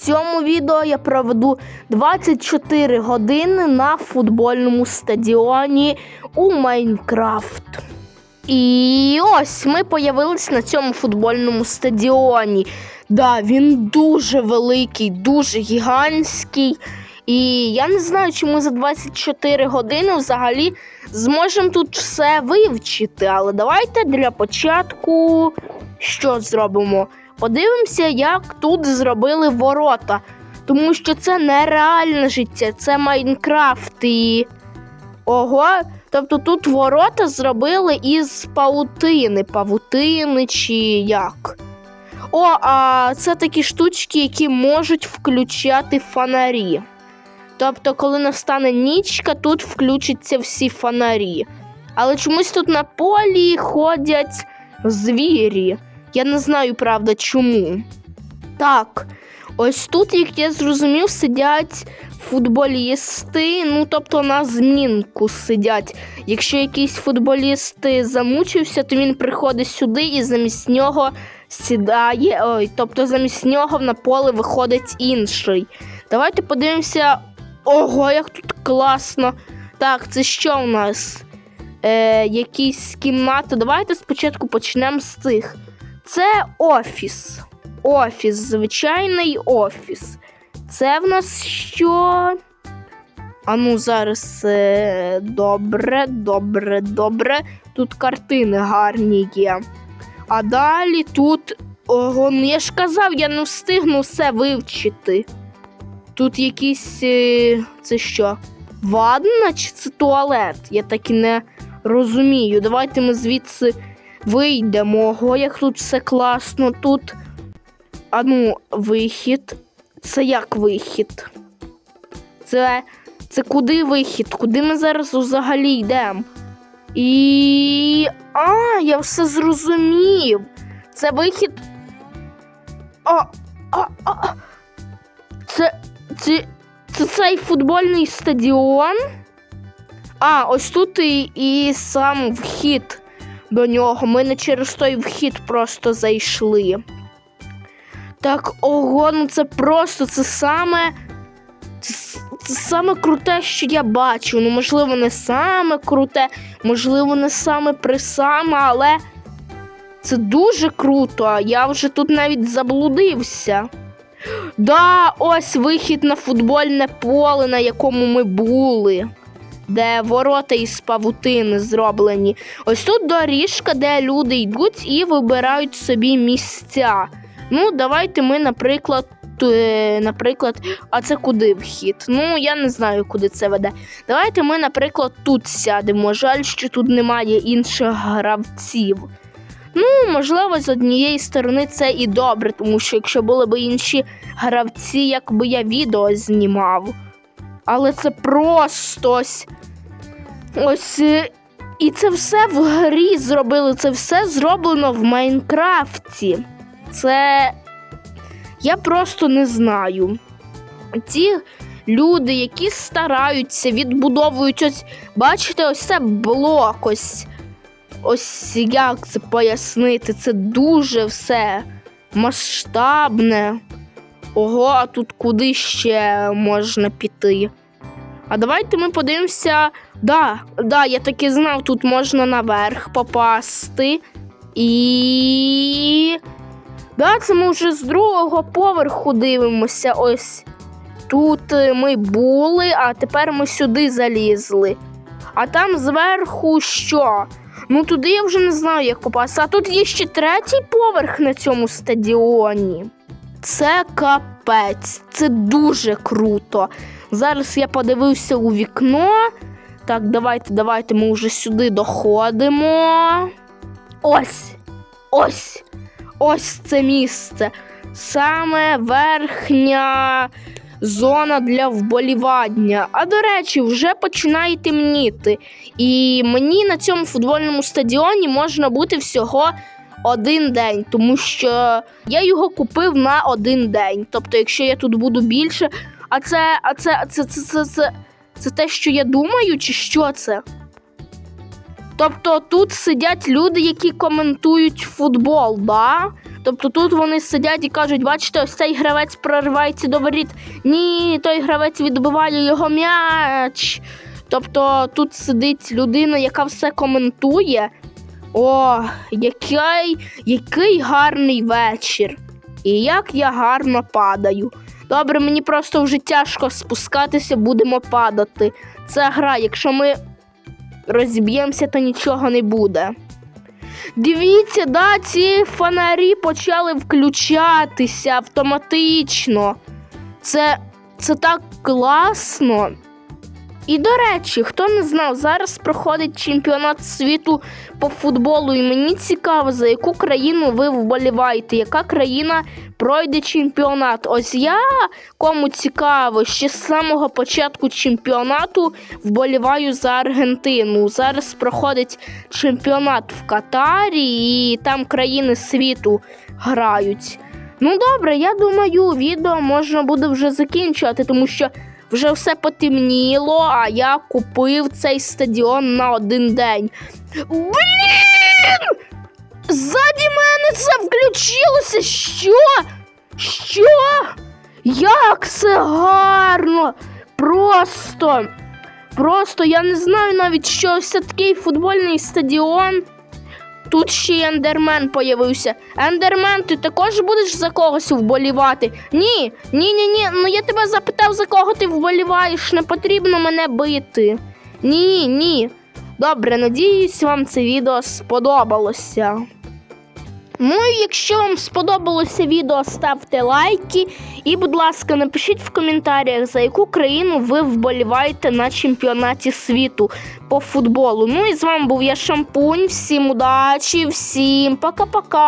цьому відео я проведу 24 години на футбольному стадіоні у Майнкрафт. І ось ми появились на цьому футбольному стадіоні. Да, він дуже великий, дуже гігантський. І я не знаю, чи ми за 24 години взагалі зможемо тут все вивчити. Але давайте для початку що зробимо? Подивимося, як тут зробили ворота. Тому що це нереальне життя, це Майнкрафт і. Ого. Тобто тут ворота зробили із паутини, павутини чи як. О, а це такі штучки, які можуть включати фонарі. Тобто, коли настане нічка, тут включаться всі фонарі. Але чомусь тут на полі ходять звірі. Я не знаю, правда, чому. Так, ось тут, як я зрозумів, сидять футболісти, ну тобто на змінку сидять. Якщо якийсь футболіст замучився, то він приходить сюди і замість нього сідає. Ой, тобто замість нього на поле виходить інший. Давайте подивимося. Ого, як тут класно. Так, це що у нас? Е, якісь кімнати. Давайте спочатку почнемо з цих. Це офіс. Офіс, звичайний офіс. Це в нас що? А ну, зараз е, добре, добре, добре. Тут картини гарні є. А далі тут. Ого, ну я ж казав, я не встигну все вивчити. Тут якісь. е, Це що? Ванна чи це туалет? Я так і не розумію. Давайте ми звідси вийдемо. Ого, як тут все класно. Тут. А ну, вихід. Це як вихід? Це. Це куди вихід? Куди ми зараз взагалі йдемо? І. А, я все зрозумів. Це вихід. А, а, а. Це. Це. Це цей футбольний стадіон. А, ось тут і, і сам вхід до нього. Ми не через той вхід просто зайшли. Так, ого, ну це просто це саме. Це, саме круте, що я бачу. Ну, можливо, не саме круте, можливо, не саме присаме, але це дуже круто. Я вже тут навіть заблудився. Да, ось вихід на футбольне поле, на якому ми були, де ворота із павутини зроблені. Ось тут доріжка, де люди йдуть і вибирають собі місця. Ну, давайте ми, наприклад, е, наприклад, а це куди вхід? Ну, я не знаю, куди це веде. Давайте ми, наприклад, тут сядемо. Жаль, що тут немає інших гравців. Ну, можливо, з однієї сторони це і добре, тому що якщо були б інші гравці, якби я відео знімав. Але це просто ось. Ось. е, І це все в грі зробили. Це все зроблено в Майнкрафті. Це. Я просто не знаю. Ті люди, які стараються, відбудовують ось, бачите, ось це блок. Ось, ось як це пояснити. Це дуже все масштабне. Ого, а тут куди ще можна піти? А давайте ми подивимося. Да, да, я таки знав, тут можна наверх попасти. І. Да, це ми вже з другого поверху дивимося. Ось тут е, ми були, а тепер ми сюди залізли. А там зверху що? Ну туди я вже не знаю, як попасти. А тут є ще третій поверх на цьому стадіоні. Це капець, це дуже круто. Зараз я подивився у вікно. Так, давайте, давайте ми вже сюди доходимо. Ось, ось, ось це місце. Саме верхня зона для вболівання. А до речі, вже починає темніти. І мені на цьому футбольному стадіоні можна бути всього один день, тому що я його купив на один день. Тобто, якщо я тут буду більше, а це, а це, це, це, це, це, це те, що я думаю, чи що це? Тобто тут сидять люди, які коментують футбол, да? Тобто тут вони сидять і кажуть, бачите, ось цей гравець проривається до воріт. Ні, той гравець відбиває його м'яч. Тобто тут сидить людина, яка все коментує. О, який, який гарний вечір. І як я гарно падаю. Добре, мені просто вже тяжко спускатися, будемо падати. Це гра, якщо ми розіб'ємося, то нічого не буде. Дивіться, да, ці фонарі почали включатися автоматично. Це, це так класно. І до речі, хто не знав, зараз проходить чемпіонат світу по футболу, і мені цікаво, за яку країну ви вболіваєте, яка країна пройде чемпіонат. Ось я кому цікаво, ще з самого початку чемпіонату вболіваю за Аргентину. Зараз проходить чемпіонат в Катарі, і там країни світу грають. Ну добре, я думаю, відео можна буде вже закінчувати, тому що вже все потемніло, а я купив цей стадіон на один день. Блін! Ззаді мене це включилося. Що? Що? Як це гарно! Просто, просто я не знаю навіть, що ось такий футбольний стадіон. Тут ще й ендермен появився. Ендермен, ти також будеш за когось вболівати? Ні, ні, ні, ні. Ну я тебе запитав, за кого ти вболіваєш. Не потрібно мене бити. Ні, ні. Добре, надіюсь, вам це відео сподобалося. Ну і якщо вам сподобалося відео, ставте лайки. І, будь ласка, напишіть в коментарях, за яку країну ви вболіваєте на чемпіонаті світу по футболу. Ну і з вами був я Шампунь. Всім удачі, всім пока-пока.